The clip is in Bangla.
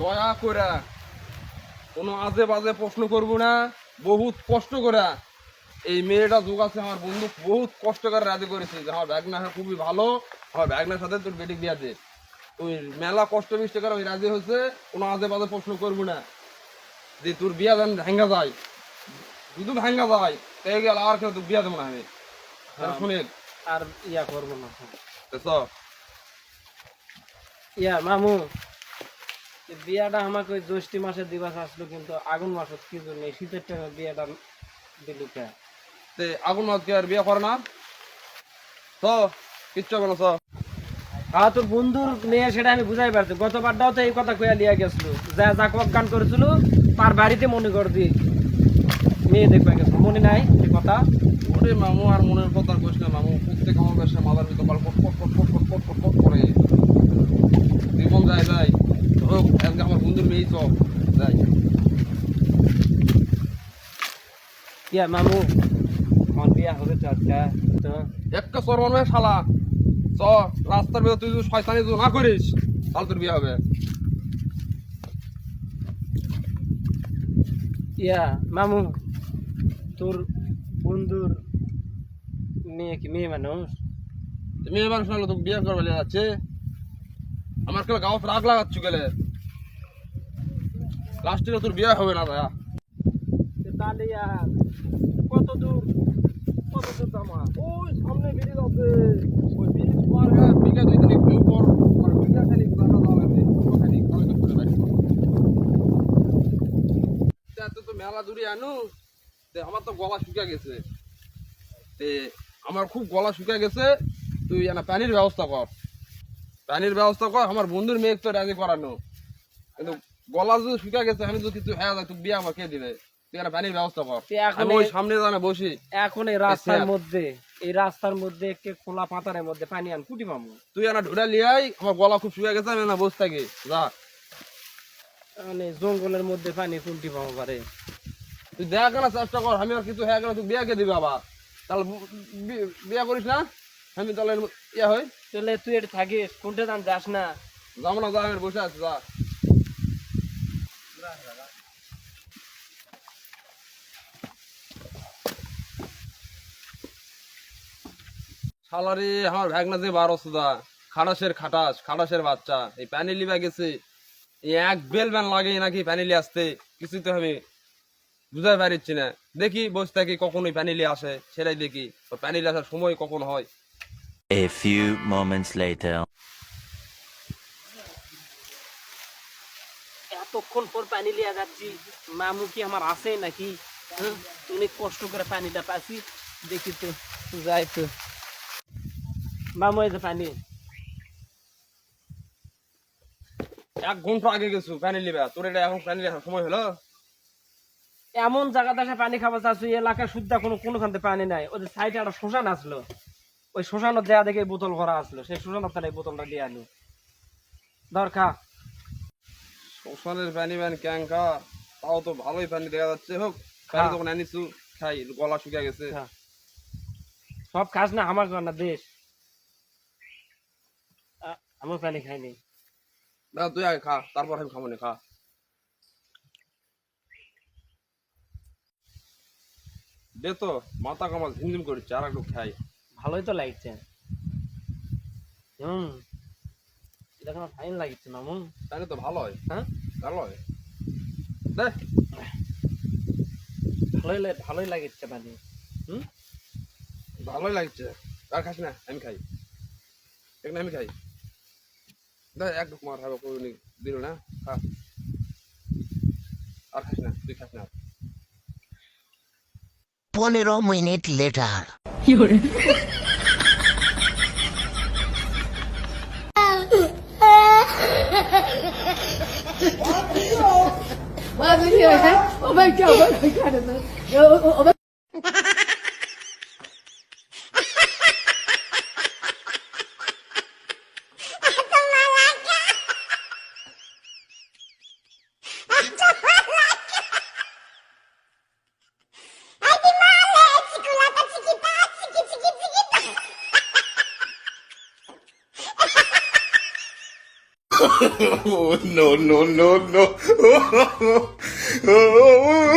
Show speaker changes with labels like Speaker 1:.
Speaker 1: দয়া করে কোনো আজে বাজে প্রশ্ন করব না বহুত কষ্ট করে এই মেয়েটা যোগাচ্ছে আমার বন্ধু বহুত কষ্ট করে রাজি করেছে যে আমার ব্যাগনা খুবই ভালো আমার ব্যাগনার সাথে তোর বেটিক বিয়া দে। ওই মেলা কষ্ট মিষ্ট করে ওই রাজি হয়েছে কোনো আজে বাজে প্রশ্ন করব না। যে তোর বিয়া যেন ভাঙ্গা যায় শুধু ভাঙ্গা যায় তাই গেল আর কেউ তোর বিয়া দেবো না আমি
Speaker 2: হ্যাঁ।
Speaker 1: শুনে
Speaker 2: আর ইয়া করব না। ইয়া মামু। বিয়াটা আমাকে ওই জ্যৈষ্ঠী মাসে দিবাস আসলো কিন্তু আগুন মাসত কি জন্য শীতের টাইমে বিয়াটা দিল কে
Speaker 1: আগুন মাস কি আর বিয়ে করে না তো কিচ্ছু বলো তো
Speaker 2: আর তোর বন্ধুর মেয়ে সেটা আমি বুঝাই পারছি গতবারটাও তো এই কথা কইয়া লিয়া গেছিল যা যা কক গান করেছিল তার বাড়িতে মনে কর দি মেয়ে দেখবে গেছিল মনে নাই এই কথা
Speaker 1: ওরে মামু আর মনের কথা কইস মামু প্রত্যেক আমার ব্যবসা মাদার ভিতর কল কট কট কট কট কট কট করে যাই
Speaker 2: ইয়া মামু আমার বিয়া হবে তো আজকে তো
Speaker 1: একটা সরমান মেয়ে শালা চ রাস্তার ভিতর তুই যদি শয়তানি যদি না করিস তাহলে তোর বিয়ে হবে
Speaker 2: ইয়া মামু তোর বন্ধুর মেয়ে কি মেয়ে মানুষ
Speaker 1: মেয়ে মানুষ নাহলে তোকে বিয়ে করবে যাচ্ছে আমার কেন গাও রাগ লাগাচ্ছ গেলে লাস্টে তোর বিয়ে হবে না
Speaker 2: তো তাহলে কত দূর কত দূর
Speaker 1: ওই সামনে ওই বিঘা বিঘা তো মেলা আনু। আমার তো গলা শুকিয়ে গেছে। তে আমার খুব গলা শুকিয়ে গেছে। তুই না পানির ব্যবস্থা কর। পানির ব্যবস্থা কর, আমার বন্ধুর মেয়ে তো রাজি করানো। কিন্তু গলা যদি গেছে আমি যদি কিছু হ্যাঁ তুই বিয়ে আমার কে দিবে? তুই একটা পানির ব্যবস্থা কর।
Speaker 2: এখন
Speaker 1: ওই সামনে জানে বসি।
Speaker 2: এখন এই রাস্তার মধ্যে এই রাস্তার মধ্যে একটি খোলা পাতারের মধ্যে পানি আন কুটি মামু
Speaker 1: তুই না ঢুড়া লিয়াই আমার গলা খুব গেছে আমি না বসে থাকি। যা।
Speaker 2: মানে জঙ্গলের মধ্যে পানি কুটি মামু পারে।
Speaker 1: তুই দেখা কেন চেষ্টা কর আমি আর কিছু হ্যাঁ কেন তুই বিয়াকে দিবি আবার? তাহলে বিয়া করিস না? আমি তাহলে ইয়া হয়
Speaker 2: তাহলে তুই এটা থাকিস কোনটা দান যাস না?
Speaker 1: যাব না যা আমি বসে আছি যা। সালারি আমার ভ্যাগনা যে বারো সুদা খাটাসের খাটাস খাটাসের বাচ্চা। এই প্যানেলি বা গেছে এই এক বেল ব্যান লাগে নাকি প্যানেলি আসতে। কিছু তো আমি বুঝতে পারছি না। দেখি বসে থাকি কখন ওই প্যানেলি আসে, সেটাই দেখি। প্যানেলি আসার সময় কখন হয়?
Speaker 3: A few moments later.
Speaker 2: এতক্ষণ পর পানি লিয়া যাচ্ছি। মামু কি আমার আছে নাকি? হ্যাঁ? অনেক কষ্ট করে পানিটা পাচ্ছি দেখি তো যাই তো। মামু এই যে পানি।
Speaker 1: এক ঘণ্টা আগে গেছো প্যানেলি বা তোর এটা এখন প্যানেলি আসার সময় হলো?
Speaker 2: এমন জায়গাতে এসে পানি খাবার চাচ্ছি এলাকায় শুদ্ধ কোনো কোনোখানতে পানি নাই। ওদের সাইডে একটা শ্মশান আসলো। ওই শ্মশানের দেয়া দেখে বোতল ভরা আসলো। সেই শ্মশানের তাহলে এই বোতলটা দিয়ে আনু। ধর খা
Speaker 1: শ্মশানের পানি ব্যান ক্যাঙ্কা তাও তো ভালোই পানি দেখা যাচ্ছে। হোক পানি তখন আনিছু খাই গলা শুকিয়ে গেছে।
Speaker 2: খা। সব খাস না আমার না দেশ। আমার পানি খাইনি
Speaker 1: না তুই আগে খা তারপর আমি খাব না খা। দে তো মাথা কামাল ঝিমঝিম করছে আর একটু খাই।
Speaker 2: ভালোই তো লাগছে। হুম। এটা আমার ফাইন লাগছে মামু
Speaker 1: তাহলে তো ভালো হয়।
Speaker 2: হ্যাঁ?
Speaker 1: ভালো হয়। দে।
Speaker 2: ভালোই লা- ভালোই লাগছে পানি হুম?
Speaker 1: ভালোই লাগছে। আর খাস না আমি খাই। এখানে আমি খাই। দে এক মার হবে কোনো দিল না? খা। আর খাস না তুই খাস না।
Speaker 3: Pondero minute later.
Speaker 4: 我没有，我
Speaker 2: 没有，我没有，我没有，我没有。
Speaker 1: no, no, no, no.